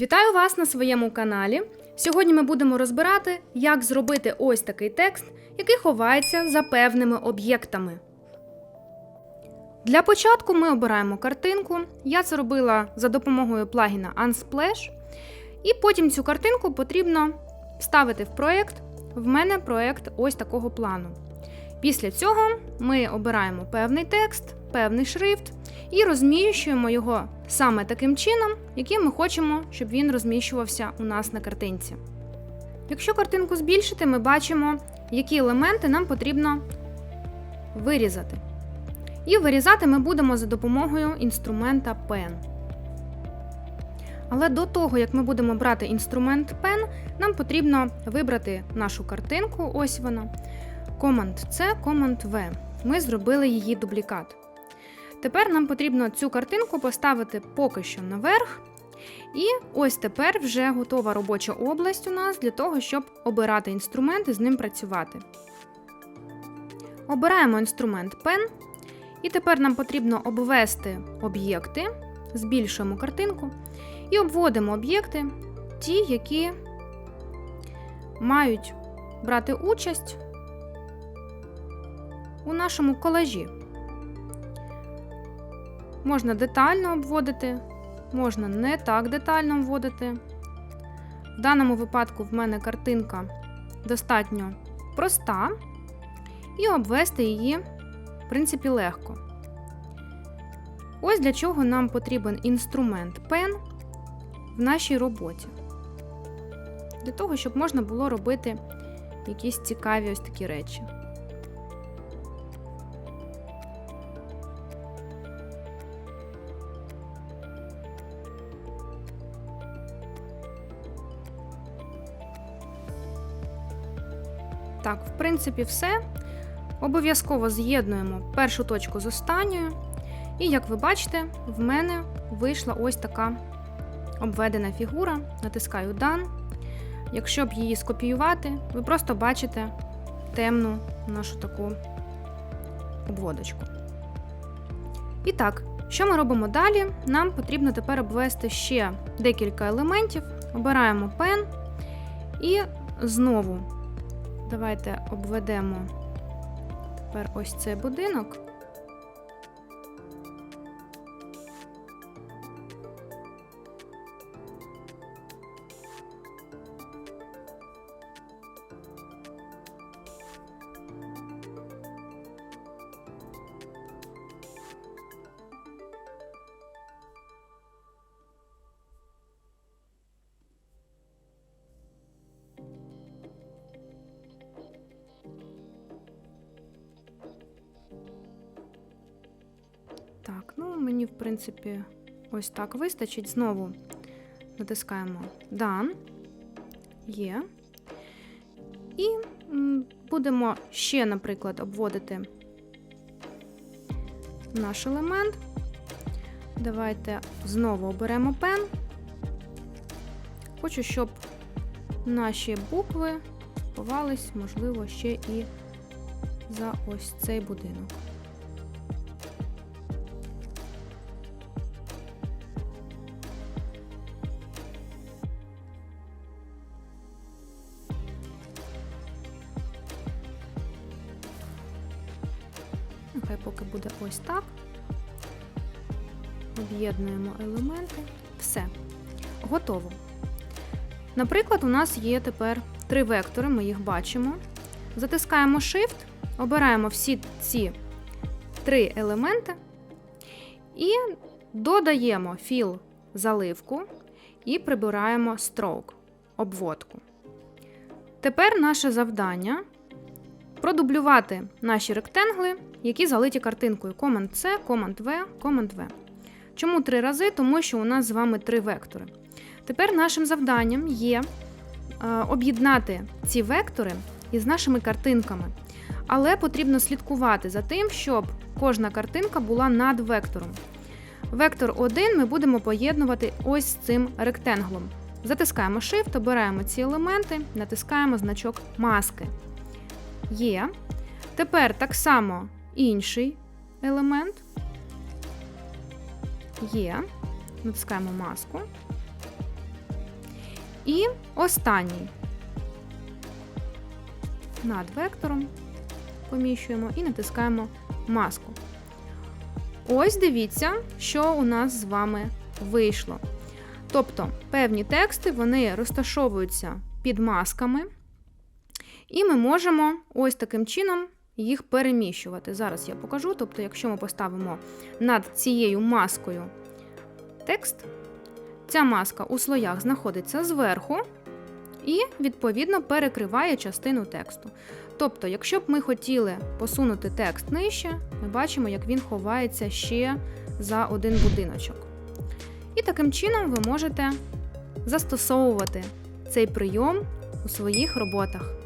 Вітаю вас на своєму каналі. Сьогодні ми будемо розбирати, як зробити ось такий текст, який ховається за певними об'єктами. Для початку ми обираємо картинку. Я це робила за допомогою плагіна Unsplash. І потім цю картинку потрібно вставити в проєкт. В мене проєкт ось такого плану. Після цього ми обираємо певний текст, певний шрифт і розміщуємо його саме таким чином, яким ми хочемо, щоб він розміщувався у нас на картинці. Якщо картинку збільшити, ми бачимо, які елементи нам потрібно вирізати. І вирізати ми будемо за допомогою інструмента Pen. Але до того, як ми будемо брати інструмент Pen, нам потрібно вибрати нашу картинку, ось вона. Command-C, Command-V. Ми зробили її дублікат. Тепер нам потрібно цю картинку поставити поки що наверх. І ось тепер вже готова робоча область у нас для того, щоб обирати інструмент і з ним працювати. Обираємо інструмент Pen. І тепер нам потрібно обвести об'єкти, збільшуємо картинку і обводимо об'єкти, ті, які мають брати участь у нашому колажі. Можна детально обводити, можна не так детально обводити. В даному випадку в мене картинка достатньо проста, і обвести її, в принципі, легко. Ось для чого нам потрібен інструмент Pen в нашій роботі. Для того, щоб можна було робити якісь цікаві ось такі речі. Так, в принципі, все. Обов'язково з'єднуємо першу точку з останньою. І, як ви бачите, в мене вийшла ось така обведена фігура. Натискаю Done. Якщо б її скопіювати, ви просто бачите темну нашу таку обводочку. І так, що ми робимо далі? Нам потрібно тепер обвести ще декілька елементів. Обираємо Pen і знову Давайте обведемо тепер ось цей будинок. Так, ну мені, в принципі, ось так вистачить. Знову натискаємо Done. Є. І будемо ще, наприклад, обводити наш елемент. Давайте знову оберемо пен. Хочу, щоб наші букви ховались, можливо, ще і за ось цей будинок. Нехай поки буде ось так. Об'єднуємо елементи. Все. Готово. Наприклад, у нас є тепер три вектори, ми їх бачимо. Затискаємо Shift, обираємо всі ці три елементи і додаємо філ заливку і прибираємо stroke, обводку. Тепер наше завдання продублювати наші ректангли, які залиті картинкою Command-C, Command-V, Command-V. Чому три рази? Тому що у нас з вами три вектори. Тепер нашим завданням є е, об'єднати ці вектори із нашими картинками. Але потрібно слідкувати за тим, щоб кожна картинка була над вектором. Вектор 1 ми будемо поєднувати ось з цим ректанглом. Затискаємо Shift, обираємо ці елементи, натискаємо значок маски. Є. Тепер так само інший елемент. Є. Натискаємо маску. І останній над вектором поміщуємо і натискаємо маску. Ось дивіться, що у нас з вами вийшло. Тобто певні тексти вони розташовуються під масками, і ми можемо ось таким чином їх переміщувати. Зараз я покажу. Тобто, якщо ми поставимо над цією маскою текст, ця маска у слоях знаходиться зверху і, відповідно, перекриває частину тексту. Тобто, якщо б ми хотіли посунути текст нижче, ми бачимо, як він ховається ще за один будиночок. І таким чином ви можете застосовувати цей прийом у своїх роботах.